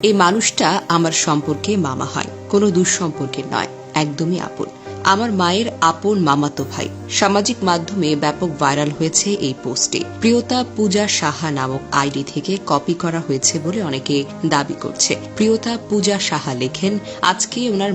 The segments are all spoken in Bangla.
এই মানুষটা আমার সম্পর্কে মামা হয়, কোনো দুঃসম্পর্কের নয়, একদমই আপন। আমার মায়ের আপন মামাতো ভাই। সামাজিক মাধ্যমে ব্যাপক ভাইরাল হয়েছে এই পোস্টে। প্রিয়তা পূজা সাহা নামক আইডি থেকে কপি করা হয়েছে বলে অনেকে দাবি করছে। প্রিয়তা পূজা সাহা লেখেন, আজকে ওনার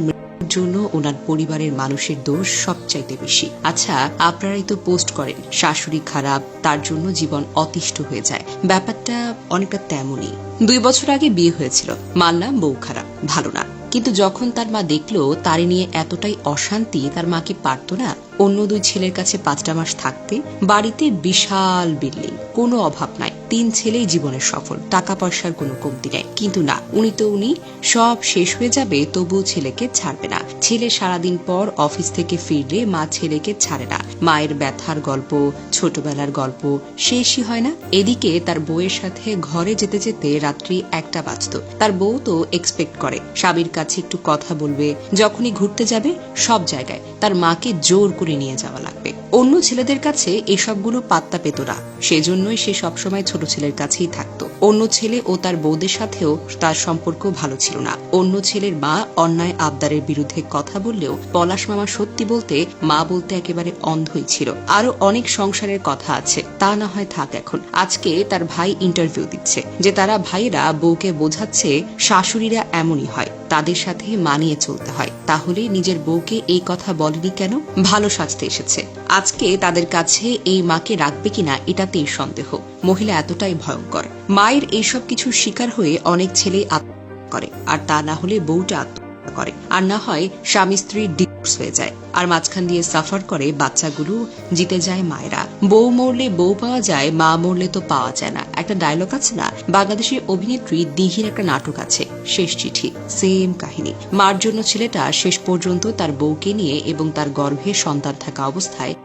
জন্য ওনার পরিবারের মানুষের দোষ সবচাইতে বেশি। আচ্ছা আপনারাই তো পোস্ট করেন, শাশুড়ি খারাপ, তার জন্য জীবন অতিষ্ঠ হয়ে যায়। ব্যাপারটা অনেকটা তেমনই। দুই বছর আগে বিয়ে হয়েছিল। মানলাম বউ খারাপ, ভালো না। কিন্তু যখন তার মা দেখল, তারে নিয়ে এতটাই অশান্তি, তার মাকে পারত না। অন্য দুই ছেলের কাছে পাঁচটা মাস থাকতে বাড়িতে বিশাল বিল্ডিং। কোনো অভাব নাই। তিন ছেলেই জীবনের সফল। টাকা পয়সার কোনো কমতি নেই। কিন্তু না, উনি তো উনি। সব শেষ হয়ে যাবে, তবুও ছেলেকে ছাড়বে না। ছেলে সারাদিন পর অফিস থেকে ফিরলে মা ছেলেকে ছাড়ে না। মায়ের ব্যথার গল্প, ছোটবেলার গল্প শেষই হয় না। এদিকে তার বউয়ের সাথে ঘরে যেতে যেতে রাত্রি একটা বাজত। তার বউ তো এক্সপেক্ট করে। স্বামীর কাছে একটু কথা বলবে, যখনই ঘুরতে যাবে সব জায়গায়। তার মাকে জোর করে নিয়ে যাওয়া লাগবে। অন্য ছেলেদের কাছে এসবগুলো পাত্তা পেত না। সেজন্যই সে সবসময় ছোট ছেলের কাছেই থাকতো। অন্য ছেলে ও তার বৌদের সাথেও তার সম্পর্ক ভালো ছিল না। অন্য ছেলের মা অন্যায় আবদারের বিরুদ্ধে কথা বললেও পলাশ মামা সত্যি বলতে মা বলতে একেবারে অন্ধই ছিল। আরও অনেক সংসারের কথা আছে, তা না হয় থাক এখন। আজকে তার ভাই ইন্টারভিউ দিচ্ছে, যে তারা ভাইয়েরা বউকে বোঝাচ্ছে শাশুড়িরা এমনই হয়, তাদের সাথে মানিয়ে চলতে হয়। তাহলে নিজের বউকে এই কথা বলেনি কেন? ভালো সাজতে এসেছে। আজকে তাদের কাছে এই মাকে রাখবে কিনা এটাতেই সন্দেহ। মহিলা এতটাই ভয়ঙ্কর। মায়ের এইসব কিছু শিকার হয়ে অনেক ছেলে আত্মহত্যা করে, আর তা না হলে বউটা আত্মহত্যা করে। আর না হয় স্বামী স্ত্রীর ডিভোর্স হয়ে যায়। আর মাঝখান দিয়ে সাফার করে বাচ্চাগুলো জিতে যায় মায়েরা। বউ মরলে বউ পাওয়া যায়, মা মরলে তো পাওয়া যায় না। একটা ডায়লগ আছে না? বাংলাদেশের অভিনেত্রী দিঘির একটা নাটক আছে, শেষ চিঠি। সেম কাহিনী। মার জন্য ছেলেটা শেষ পর্যন্ত তার বউকে নিয়ে এবং তার গর্ভে সন্তান থাকা অবস্থায়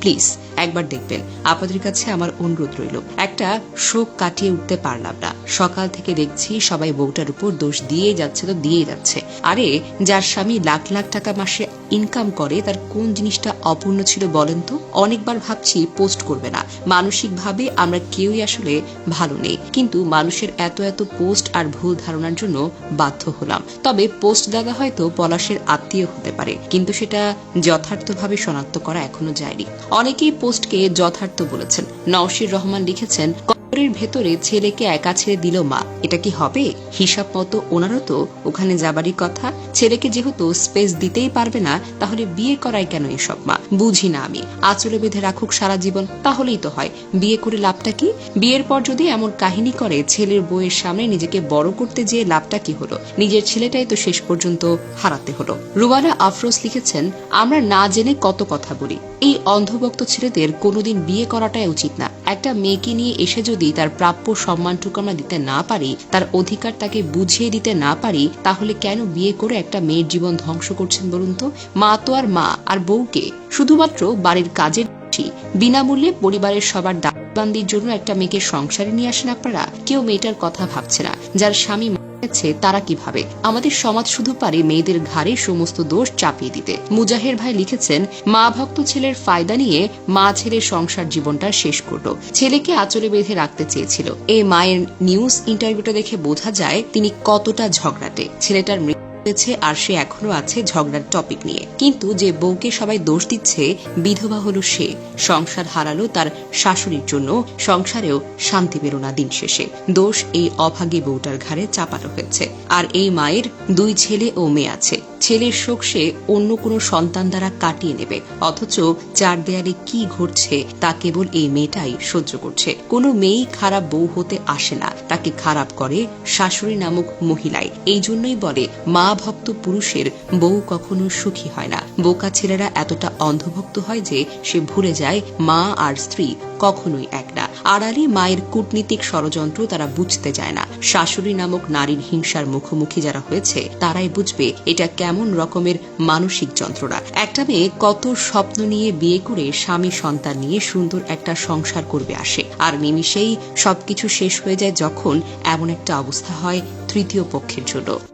প্লিজ, একবার দেখবেন। আপনাদের কাছে আমার অনুরোধ রইল। একটা শোক কাটিয়ে উঠতে পারলাম না। সকাল থেকে দেখছি সবাই বউটার উপর দোষ দিয়ে যাচ্ছে তো দিয়ে যাচ্ছে। আরে, যার স্বামী লাখ লাখ টাকা মাসে ইনকাম করে তার কোন জিনিসটা অপূর্ণ ছিল বলেন তো? অনেকবার ভাবছি পোস্ট করবে না। মানসিকভাবে আমরা কেউই আসলে ভালো নেই। কিন্তু মানুষের এত এত পোস্ট আর ভুল ধারণার জন্য বাধ্য হলাম। তবে পোস্ট দাদা হয়তো পলাশের আত্মীয় হতে পারে। কিন্তু সেটা যথার্থভাবে শনাক্ত করা এখনও যায়নি। অনেকেই পোস্টকে যথার্থ বলেছেন। নওশির রহমান লিখেছেন কবরের ভেতরে ছেলেকে একা ছেড়ে দিল মা। এটা কি হবে? হিসাব মতো ওনারও তো ওখানে যাবারই কথা। ছেলেকে যেহেতু স্পেস দিতেই পারবে না, তাহলে বিয়ে করায় কেন এসব মা? বুঝি না আমি। আঁচলে বেঁধে রাখুক সারা জীবন, তাহলেই তো হয়। বিয়ে করে লাভটা কি? বিয়ের পর যদি এমন কাহিনী করে, ছেলের বউয়ের সামনে নিজেকে বড় করতে যেয়ে লাভটা কি হলো? নিজের ছেলেটাই তো শেষ পর্যন্ত হারাতে হলো। রুবানা আফরোজ লিখেছেন, আমরা না জেনে কত কথা বলি। এই অন্ধভক্ত ছেলেদের কোনোদিন বিয়ে করাটাই উচিত না। একটা মেয়েকে নিয়ে এসে যদি তার প্রাপ্য সম্মানটুকু আমরা দিতে না পারি, তার অধিকার তাকে বুঝিয়ে দিতে না পারি, তাহলে কেন বিয়ে করে একটা মেয়ের জীবন ধ্বংস করছেন বলুন তো? মা তো আর মা, আর বউকে। শুধুমাত্র বাড়ির কাজের বিনামূল্যে পরিবারের সবার দাবিবান্দির জন্য একটা মেয়েকে সংসারে নিয়ে আসেন আপনারা। কেউ মেয়েটার কথা ভাবছে না। যার স্বামী গেছে তারা কীভাবে? আমাদের সমাজ শুধু পারে মেয়েদের ঘাড়ে সমস্ত দোষ চাপিয়ে দিতে। মুজাহের ভাই লিখেছেন, মা ভক্ত ছেলের ফায়দা নিয়ে মা ছেলের সংসার জীবনটা শেষ করল। ছেলেকে আচরে বেঁধে রাখতে চেয়েছিল। এই মায়ের নিউজ ইন্টারভিউটা দেখে বোঝা যায় তিনি কতটা ঝগড়াটে। ছেলেটার মৃত্যু হয়েছে আর সে এখনও আছে ঝগড়ার টপিক নিয়ে। কিন্তু যে বউকে সবাই দোষ দিচ্ছে, বিধবা হলো সে। সংসার হারালো তার শাশুড়ির জন্য, সংসারেও শান্তি পেল না দিন শেষে। দোষ এই অভাগী বউটার ঘাড়ে চাপানো হয়েছে। আর এই মায়ের দুই ছেলে ও মেয়ে আছে। ছেলের শোক সে অন্য কোনো সন্তান দ্বারা কাটিয়ে নেবে, অথচ চার দেয়ালে কি ঘটছে তা কেবল এই মেয়েটাই সহ্য করছে। কোনো মেয়েই খারাপ বউ হতে আসে না, তাকে খারাপ করে শাশুড়ি নামক মহিলাই। এই জন্যই বলে, মা ভক্ত পুরুষের বউ কখনো সুখী হয় না। বোকা ছেলেরা এতটা অন্ধভক্ত হয় যে সে ভুলে যায় মা আর স্ত্রী কখনোই এক না। আড়ালে মায়ের কূটনীতিক ষড়যন্ত্র তারা বুঝতে যায় না। শাশুড়ি নামক নারীর হিংসার মুখোমুখি যারা হয়েছে, তারাই বুঝবে এটা কেমন রকমের মানসিক যন্ত্রণা। একটা মেয়ে কত স্বপ্ন নিয়ে বিয়ে করে স্বামী সন্তান নিয়ে সুন্দর একটা সংসার করবে আসে। আর নিমিষেই সবকিছু শেষ হয়ে যায় যখন এমন একটা অবস্থা হয় তৃতীয় পক্ষের জন্য।